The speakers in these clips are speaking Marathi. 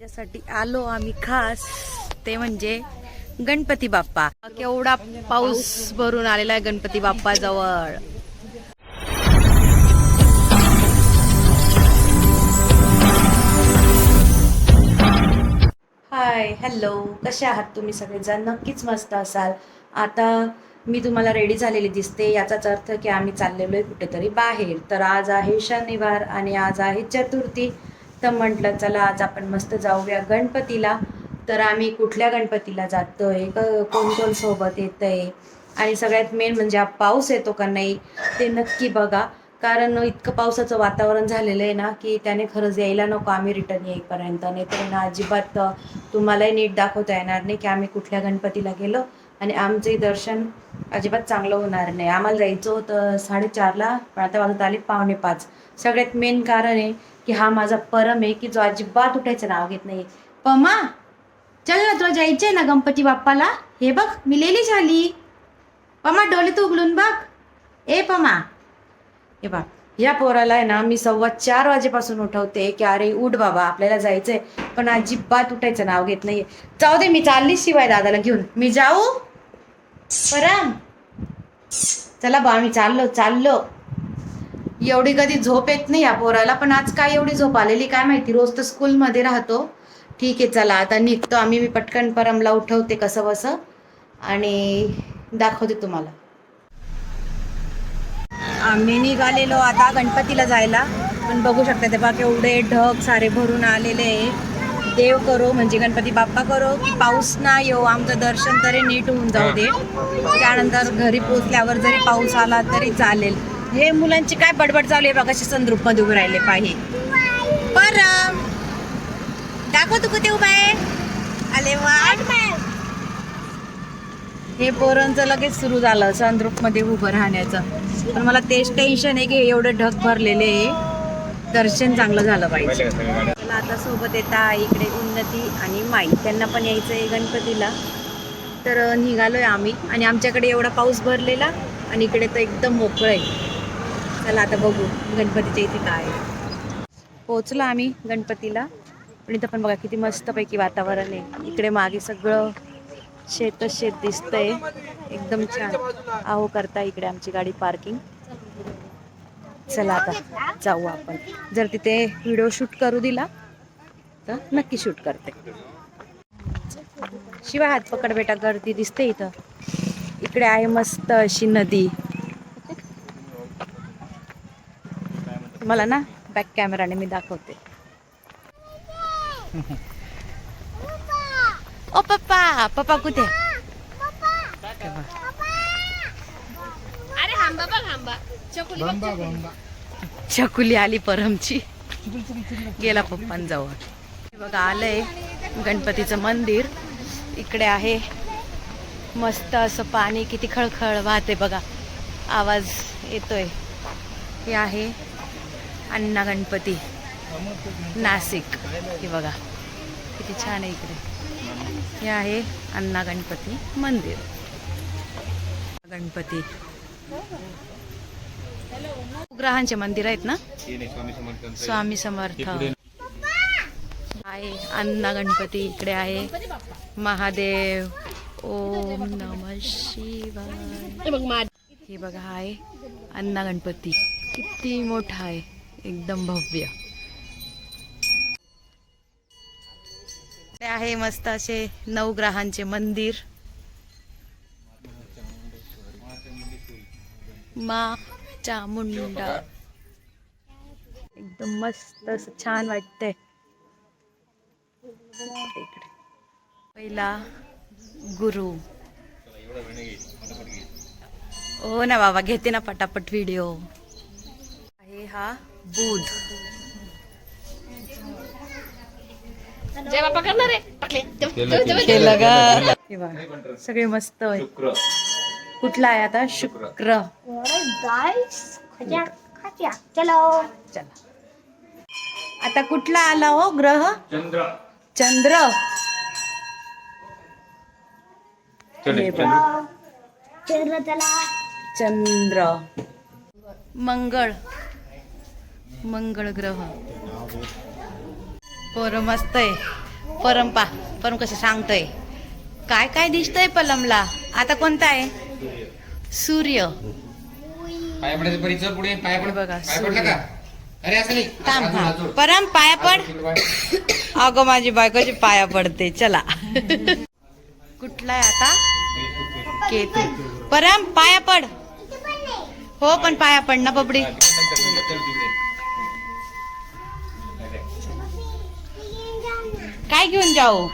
त्यासाठी आलो आम्ही खास. ते म्हणजे गणपती बाप्पा. केवढा पाऊस भरून आलेला आहे गणपती बाप्पा जवळ. हाय हॅलो कसे आहात तुम्ही सगळेजण? नक्कीच मस्त असाल. आता मी तुम्हाला रेडी झालेली दिसते. याचाच अर्थ की आम्ही चाललेलो आहे कुठेतरी बाहेर. तर आज आहे शनिवार आणि आज आहे चतुर्थी. तर म्हटलं चला आज आपण मस्त जाऊया गणपतीला. तर आम्ही कुठल्या गणपतीला जातोय क- कोण कोण सोबत येतंय? आणि सगळ्यात मेन म्हणजे हा पाऊस येतो का नाही ते नक्की बघा. कारण इतकं पावसाचं वातावरण झालेलं आहे ना की त्याने खरंच यायला नको आम्ही रिटर्न येईपर्यंत. नाही तर ना अजिबात तुम्हालाही नीट दाखवता येणार नाही की आम्ही कुठल्या गणपतीला गेलो. आणि आमचंही दर्शन अजिबात चांगलं होणार नाही. आम्हाला जायचं होतं साडेचारला पण आता वाजत आले पावणे पाच. सगळ्यात मेन कारण आहे की हा माझा परम आहे की जो अजिबात उठायचं नाव घेत नाही पमा चल ना तुला जायचंय ना गणपती बाप्पाला? हे बघ मी लेली झाली. पमा डोले तू उघडून बघ. ए पमा. हे बा या पोराला आहे ना मी सव्वा चार वाजेपासून उठवते की अरे उठ बाबा आपल्याला जायचंय पण अजिबात उठायचं नाव घेत नाहीये. जाऊ दे मी चालली शिवाय दादाला घेऊन. मी जाऊ? परम. चला बा मी चाललो चाललो. एवढी कधी झोप येत नाही या पोराला पण आज काय एवढी झोप आलेली काय माहिती? रोज तर स्कूलमध्ये राहतो. ठीक आहे चला आता निघतो आम्ही मी पटकन परमला उठवते कसं बसं. आणि दाखवते तुम्हाला. आम्ही निघालेलो आता गणपतीला जायला. पण बघू शकता ते बघा केवढे ढग सारे भरून आलेले आहे. देव करो म्हणजे गणपती बाप्पा करो की पाऊस ना येऊ आमचं दर्शन तरी नीट होऊन जाऊ दे. त्यानंतर घरी पोचल्यावर जरी पाऊस आला तरी चालेल. हे मुलांची काय बडबड चालू आहे बघा संद्रूपमध्ये उभे राहिले पाहिजे पर दाखव तू कुठे उभा? आहे आले वाट. हे पोरांचं लगेच सुरू झालं संद्रूपमध्ये उभं राहण्याचं. पण मला तेच टेन्शन आहे की एवढे ढग भरलेले आहे. दर्शन चांगलं झालं पाहिजे. मला आता सोबत येता इकडे उन्नती आणि माई. त्यांना पण यायचं आहे गणपतीला. तर निघालोय आम्ही. आणि आमच्याकडे एवढा पाऊस भरलेला आणि इकडे तर एकदम मोकळं आहे. चला आता बघू गणपतीच्या इथे काय पोहोचलो आम्ही गणपतीला. पण इथं पण बघा किती मस्तपैकी वातावरण आहे. इकडे मागे सगळं शेतच शेत दिसतंय. एकदम छान. आहो करता इकडे आमची गाडी पार्किंग. चला आता जाऊ आपण. जर तिथे व्हिडिओ शूट करू दिला तर नक्की शूट करते. शिवाय हात पकड बेटा गर्दी दिसते इथं. इकडे आहे मस्त अशी नदी. मला ना बॅक कॅमेराने मी दाखवते. ओ पप्पा! पप्पा कुठे? अरे हांबा बघ हांबा. चकुली बघ चकुली. चकुली आली परमची. गेला पप्पांजवळ. हे बघा आलंय गणपतीचं मंदिर. इकडे आहे. मस्त असं पाणी किती खळखळ वाहते बघा. आवाज येतोय. हे आहे अण्णा गणपती. नाशिक हे बघा. किती छान आहे इकडे. हे आहे अण्णा गणपती मंदिर. गणपती. ग्रहांचे मंदिर आहेत ना? स्वामी समर्थ. आहे अण्णा गणपती. इकडे आहे महादेव. ओम नम शिवाय. हे बघ हे बघा आहे अण्णा गणपती. किती मोठा आहे. एकदम भव्य. ते आहे मस्त असे नवग्रहांचे मंदिर. मा चामुंडा एकदम मस्त असं छान वाटतंय. इकडे. पहिला गुरु. हो ना बाबा घेते ना पटापट व्हिडिओ आहे हा. बुध जय बाप्पा करणार आहे केलं हे सगळे मस्त आहे कुठला आहे आता? शुक्र. चलो चला. आता कुठला आला हो ग्रह? चंद्र. हे बघा. चंद्र. मंगळ. मंगळ ग्रह. पोरं मस्त आहे परंपा परम कसं सांगतोय. काय काय दिसतंय पलमला? आता कोणता आहे? सूर्य. पुढे बघा, नाही. थांब अजून. परम पाया पड. अगं माझी बायकोची पाया पडते. चला. कुठला आहे आता? केतू. परम पाया पड. हो पण पाया पड ना बबडी. काय घेऊन जाऊ?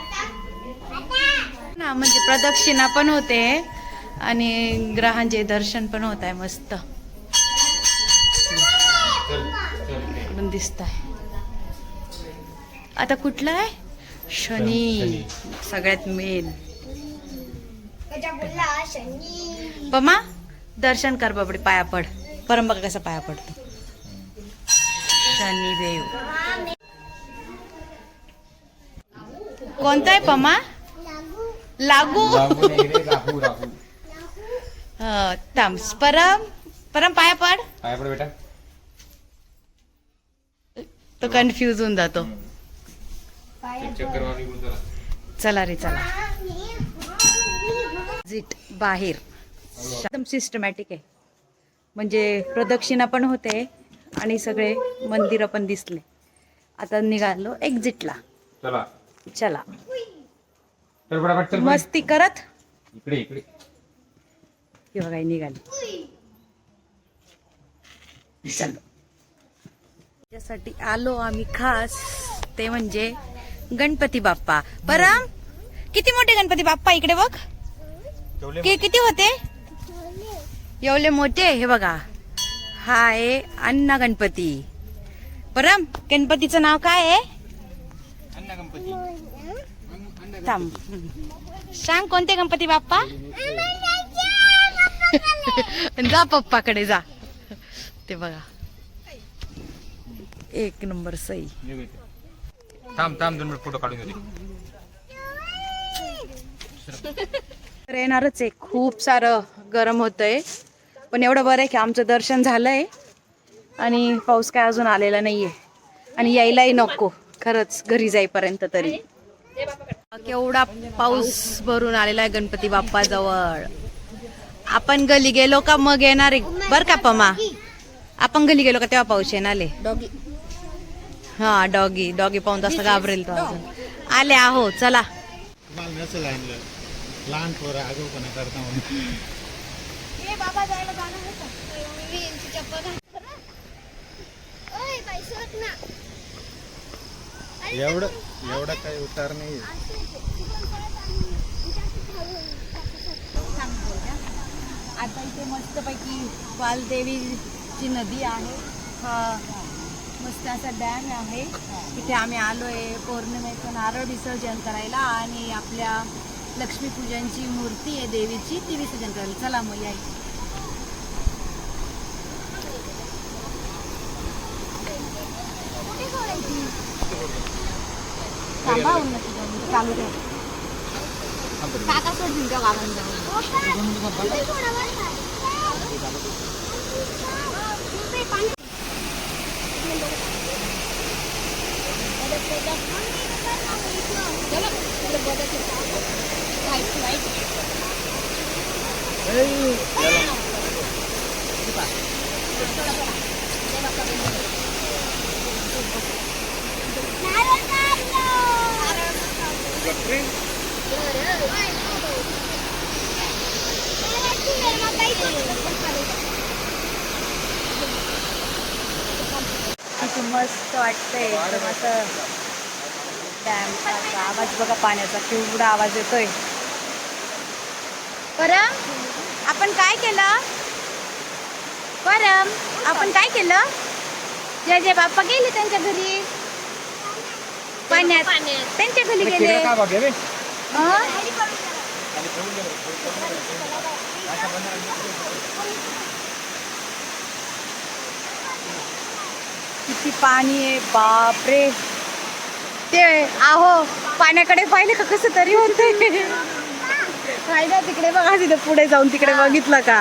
ना म्हणजे प्रदक्षिणा पण होते आणि ग्रहांचे दर्शन पण होत आहे मस्त. दिसत आहे आता कुठलं आहे? शनी. सगळ्यात मेन. पमा दर्शन कर बाबडी पाया पड. परम बघा कसा पाया पडतो? शनिदेव. कोणता आहे पमा? लागू. हा, थांब. परम परम पाया पड. पाया पड बेटा. तो कन्फ्यूज होऊन जातो. चला रे चला. झिट बाहेर. एकदम सिस्टमॅटिक आहे. म्हणजे प्रदक्षिणा पण होते आणि सगळे मंदिरं पण दिसले. आता निघालो एक्झिटला चला. चला. मस्ती करत? इकडे इकडे. बघा निघाली. चलो. त्यासाठी आलो आम्ही खास. ते म्हणजे गणपती बाप्पा. परम किती मोठे गणपती बाप्पा इकडे बघ. कि किती होते? एवढे मोठे? हे बघा. हा आहे अण्णा गणपती. परम गणपतीचं नाव काय आहे? थांब. सांग कोणते गणपती बाप्पा? जा पप्पाकडे जा. ते बघा. एक नंबर सई. थांब थांब दोन मिनिट फोटो काढून घेते येणारच आहे. खूप सारं गरम होतंय. पण एवढं बरं आहे की आमचं दर्शन झालंय. आणि पाऊस काय अजून आलेला नाहीये. आणि यायलाही नको. खरंच घरी जाईपर्यंत तरी. केवढा पाऊस भरून आलेला आहे गणपती बाप्पा जवळ आपण गली गेलो का मग येणार आहे? बर का पमा? आपण गली गेलो का तेव्हा पाऊस येणार डॉगी हा डॉगी डॉगी पाहून तसं घाबरेल तो अजून. आले आहो चला. तुम्हाला नसेल आणलं लहान पोरं आगाऊपणा करता म्हणून. एवढं एवढं काही उतार नाही आता इथे मस्तपैकी वालदेवीची नदी आहे. मस्त असा डॅम आहे. इथे आम्ही आलोय पौर्णिमेचं नारळ विसर्जन करायला आणि आपल्या लक्ष्मीपूजनची मूर्ती आहे देवीची ती विसर्जन करायला. चला मग या इथे. थांबा उन्नती जाऊन, चालू द्या काका सोडून द्या गावाला जाऊन. किती मस्त वाटतंय. एकदम असं डॅमचा आवाज बघा पाण्याचा केवढा आवाज येतोय. परम आपण काय केलं? परम आपण काय केलं? जय जय बाप्पा गेले त्यांच्या घरी. पाण्यात. त्यांच्या घरी गेले. हं? किती पाणी आहे बापरे. ते आहो पाण्याकडे पाहिले का कसं तरी होते ना तिकडे बघा तिथे पुढे जाऊन तिकडे बघितलं का?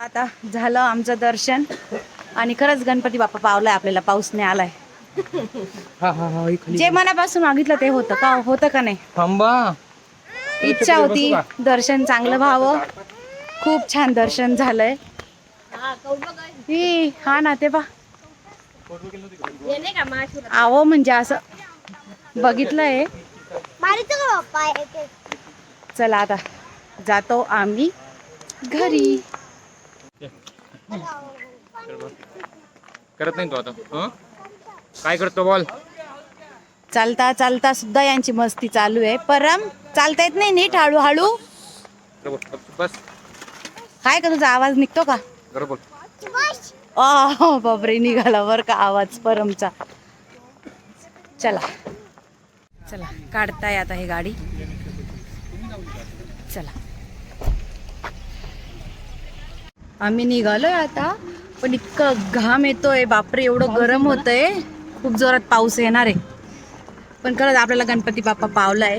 आता झालं आमचं दर्शन. आणि खरंच गणपती बाप्पा पावलाय आपल्याला पाऊस नाही आलाय जे मनापासून मागितलं ते होतं का? होतं का नाही? थांबा. इच्छा होती दर्शन चांगलं व्हावं. खूप छान दर्शन झालंय. ही हा ना ते पा आहो म्हणजे असं बघितलंय. चला आता जातो आम्ही घरी. करत नाही तो आता. हं? काय करतो बॉल? चालता चालता सुद्धा यांची मस्ती चालू आहे. परम चालता येत नाही नीट हळूहळू बस काय का तुझा आवाज निघतो का? बरोबर बापरे निघाला बर का आवाज परमचा. चला. चला काढताय आता ही गाडी. चला. आम्ही निघालोय आता. पण इतकं घाम येतोय. बापरे एवढं गरम होतंय. खूप जोरात पाऊस येणार आहे. पण खरंच आपल्याला गणपती बाप्पा पावलाय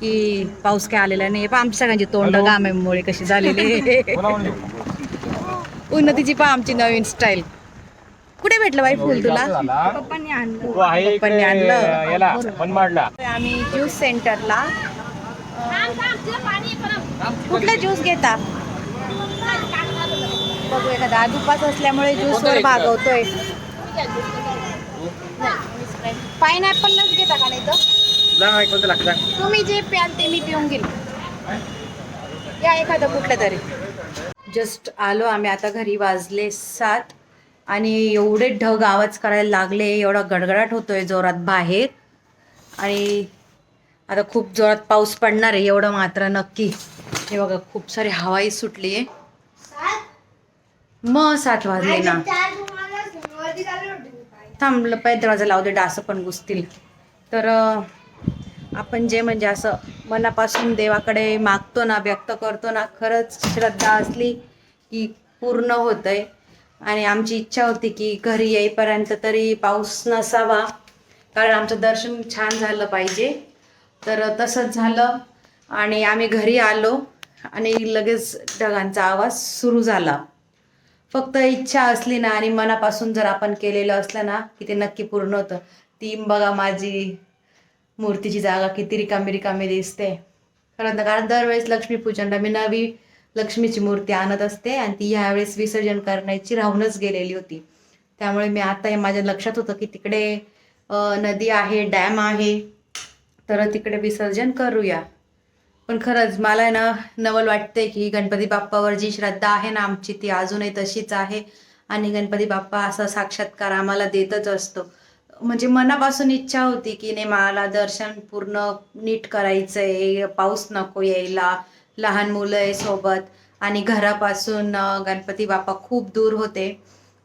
की पाऊस काय आलेला नाही पण आमच्या सगळ्यांची तोंड घामेमुळे कशी झालेली उन्नतीची पहा आमची नवीन स्टाईल कुठे भेटलं बाई फुल तुला? पप्पांनी आणलं. आम्ही ज्यूस सेंटरला कुठला ज्यूस घेता? बघू एखादा आज उपास असल्यामुळे ज्यूस वर भागवतोय. पायनॅपलच घेता का नाही तर कोणतं लागतं? तुम्ही जे प्याल ते मी पिऊन घेईल. या एखादं कुठलं तरी. जस्ट आलो आम्ही आता घरी वाजले सात आणि एवढे ढग आवाज करायला लागले एवढा गडगडाट होतोय जोरात बाहेर. आणि आता खूप जोरात पाऊस पडणार आहे एवढं मात्र नक्की. हे बघा खूप सारी हवाई सुटली आहे मग सात वाजले ना. थांबलं पाहिजे दरवाजा लावू दे डासं पण घुसतील. तर आपण जे म्हणजे असं मनापासून देवाकडे मागतो ना व्यक्त करतो ना खरंच श्रद्धा असली की पूर्ण होतंय. आणि आमची इच्छा होती की घरी येईपर्यंत तरी पाऊस नसावा कारण आमचं दर्शन छान झालं पाहिजे. तर तसंच झालं आणि आम्ही घरी आलो आणि लगेच ढगांचा आवाज सुरू झाला. फक्त इच्छा असली ना आणि मनापासून जर आपण केलेलं असलं ना की ते नक्की पूर्ण होतं. ती बघा माझी मूर्तीची जागा किती रिकामी रिकामी दिसते. खरं तर कारण दरवेळेस लक्ष्मीपूजनला मी नवी लक्ष्मीची मूर्ती आणत असते आणि ती ह्यावेळेस विसर्जन करण्याची राहूनच गेलेली होती. त्यामुळे मी आता हे माझ्या लक्षात होतं की तिकडे नदी आहे डॅम आहे. तर तिकडे विसर्जन करूया. पण खरंच मला आहे ना नवल वाटते की गणपती बाप्पावर जी श्रद्धा आहे ना आमची ती अजूनही तशीच आहे. आणि गणपती बाप्पा असा साक्षात्कार आम्हाला देतच असतो. म्हणजे मनापासून इच्छा होती की नाही मला दर्शन पूर्ण नीट करायचं आहे पाऊस नको यायला लहान मुलं आहे सोबत. आणि घरापासून गणपती बाप्पा खूप दूर होते.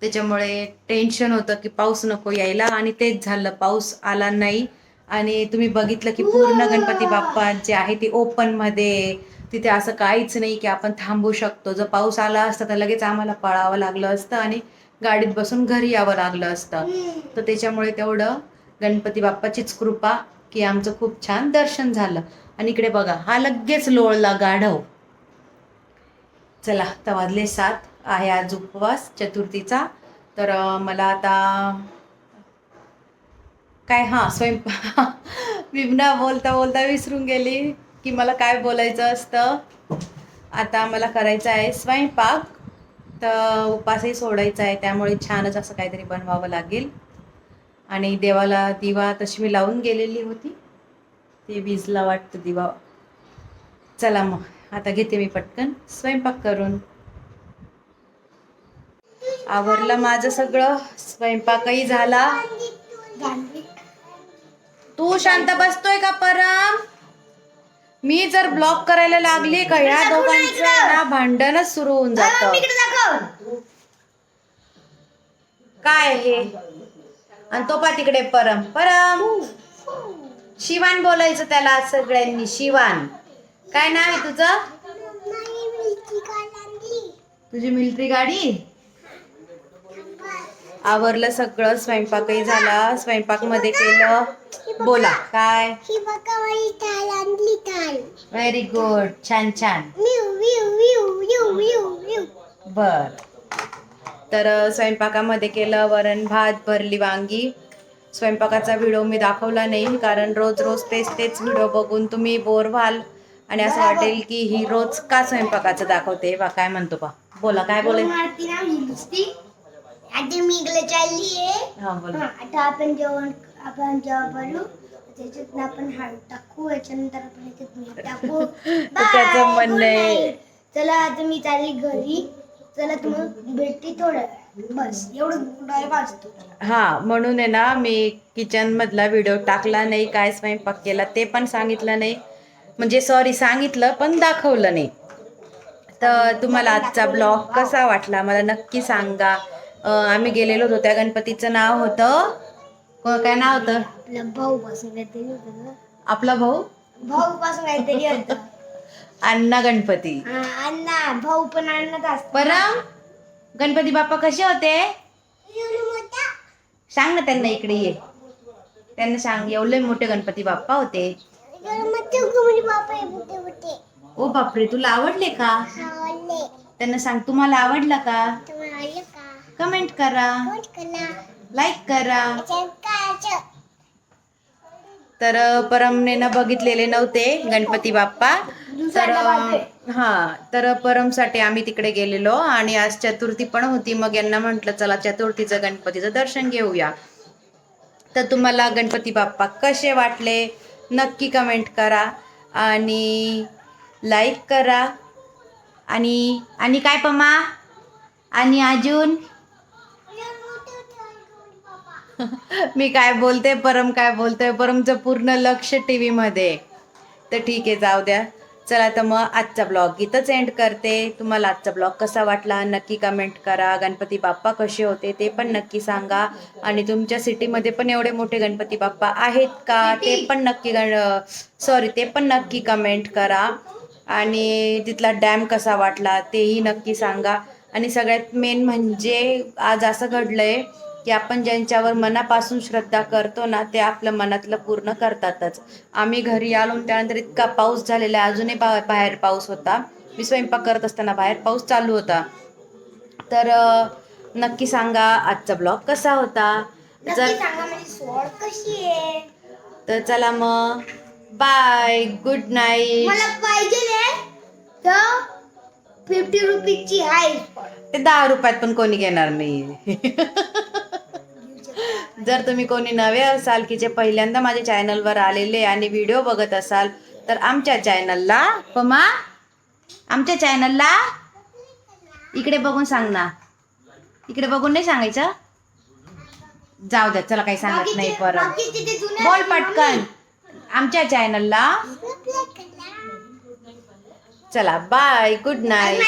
त्याच्यामुळे टेन्शन होतं की पाऊस नको यायला. आणि तेच झालं पाऊस आला नाही. आणि तुम्ही बघितलं की पूर्ण गणपती बाप्पा जे आहे ते ओपनमध्ये तिथे असं काहीच नाही की आपण थांबू शकतो. जर पाऊस आला असता तर लगेच आम्हाला पळावं लागलं असतं आणि गाडीत बसून घरी यावं लागलं असतं. तर त्याच्यामुळे तेवढं गणपती बाप्पाचीच कृपा की आमचं खूप छान दर्शन झालं. आणि इकडे बघा हा लगेच लोळला गाढव. चला तर वाजले सात. आहे आज उपवास चतुर्थीचा. तर मला आता काय हां स्वयंपाक विमना बोलता बोलता विसरून गेली की मला काय बोलायचं असतं. आता मला करायचं आहे स्वयंपाक तर उपासही सोडायचा आहे त्यामुळे छानच असं काहीतरी बनवावं लागेल. आणि देवाला दिवा तशी मी लावून गेलेली होती. ते विजला वाटतं दिवा. चला मग आता घेते मी पटकन स्वयंपाक करून. आवरलं माझं सगळं स्वयंपाकही झाला. तू शांत बसतोय का परम? मी जर ब्लॉक करायला लागली का या दोघांचं ना भांडणच सुरू होऊन जात. काय हे? आणि तो पा तिकडे परम. परम शिवान बोलायचं त्याला शिवान शिवान. काय नाव आहे तुझं? तुझी मिलिटरी गाडी? आवरलं सगळं स्वयंपाकही झाला स्वयंपाकमध्ये केलं. बोला काय? ही बघा माझी आणली व्हेरी गुड छान छान. बर. तर स्वयंपाकामध्ये केलं वरण भात भरली वांगी. स्वयंपाकाचा व्हिडिओ मी दाखवला नाही कारण रोज रोज तेच तेच व्हिडिओ बघून तुम्ही बोर व्हाल. आणि असं वाटेल की ही रोज का स्वयंपाकाचं दाखवते? बा काय म्हणतो बा? बोला काय बोले? आता मी इकडे चालली आहे हा बोला. आता आपण जेवण आपण जेवण बनवू त्याच्यात आपण हळद टाकू याच्यानंतर आपण याच्यात मीठ टाकू. तर त्याचं Bye, म्हणणं good आहे- night. चला आता मी चालली घरी. चला तुम्हाला भेटते थोड्या वेळात. बस एवढं वाचतो हा म्हणून आहे ना मी किचन मधला व्हिडिओ टाकला नाही काय स्वयंपाक केला ते पण सांगितलं नाही. म्हणजे सॉरी सांगितलं पण दाखवलं नाही. तर तुम्हाला आजचा ब्लॉग कसा वाटला मला नक्की सांगा. अं, आम्ही गेलेलो होतो त्या गणपतीचं नाव होतं को- काय नाव होतं? आपला भाऊ पासून काहीतरी होतं ना. आपला भाऊ? भाऊ पासून काहीतरी होतं. अण्णा गणपती. हा, अण्णा भाऊ पण अण्णाच असतो परम गणपती बाप्पा कसे होते? सांग ना त्यांना इकडे ये. त्यांना सांग एवढे मोठे गणपती बाप्पा होते. ओ बापरे तुला आवडले का? त्यांना सांग तुम्हाला आवडला का? कमेंट करा. लाईक करा. तर परमने ना बघितलेले नव्हते गणपती बाप्पा. तर हा तर परमसाठी आम्ही तिकडे गेलेलो आणि आज चतुर्थी पण होती. मग यांना म्हटलं चला चतुर्थीचं गणपतीचं दर्शन घेऊया. तर तुम्हाला गणपती बाप्पा कसे वाटले? नक्की कमेंट करा आणि लाईक करा. आणि आणि काय पमा? आणि अजून? मी काय बोलते परम काय बोलतोय? परमचं पूर्ण लक्ष टी व्हीमध्ये तर ठीक आहे जाऊ द्या. चला तर मग आजचा ब्लॉग इथंच एंड करते. तुम्हाला आजचा ब्लॉग कसा वाटला? नक्की कमेंट करा. गणपती बाप्पा कसे होते ते पण नक्की सांगा. आणि तुमच्या सिटीमध्ये पण एवढे मोठे गणपती बाप्पा आहेत का? ते पण नक्की गण सॉरी ते पण नक्की कमेंट करा. आणि तिथला डॅम कसा वाटला तेही नक्की सांगा. आणि सगळ्यात मेन म्हणजे आज असं घडलंय की आपण ज्यांच्यावर मनापासून श्रद्धा करतो ना ते आपलं मनातलं पूर्ण करतातच. आम्ही घरी आलो त्यानंतर इतका पाऊस झालेला आहे. अजूनही बा बाहेर पाऊस होता. मी स्वयंपाक करत असताना बाहेर पाऊस चालू होता. तर नक्की सांगा आजचा ब्लॉग कसा होता? नक्की जर कशी आहे? तर चला मग. बाय गुड नाईट मला पाहिजे फिफ्टी रुपीजची आहे ते दहा रुपयात पण कोणी घेणार नाही जर तुम्ही कोणी नवे असाल की जे पहिल्यांदा माझ्या चॅनलवर आलेले आणि व्हिडिओ बघत असाल तर आमच्या चॅनलला पमा आमच्या चॅनलला इकडे बघून सांग ना. इकडे बघून नाही सांगायचं? जाऊ द्या चला काही सांगत नाही परत. बोल पटकन. आमच्या चॅनलला चला बाय गुड नाईट.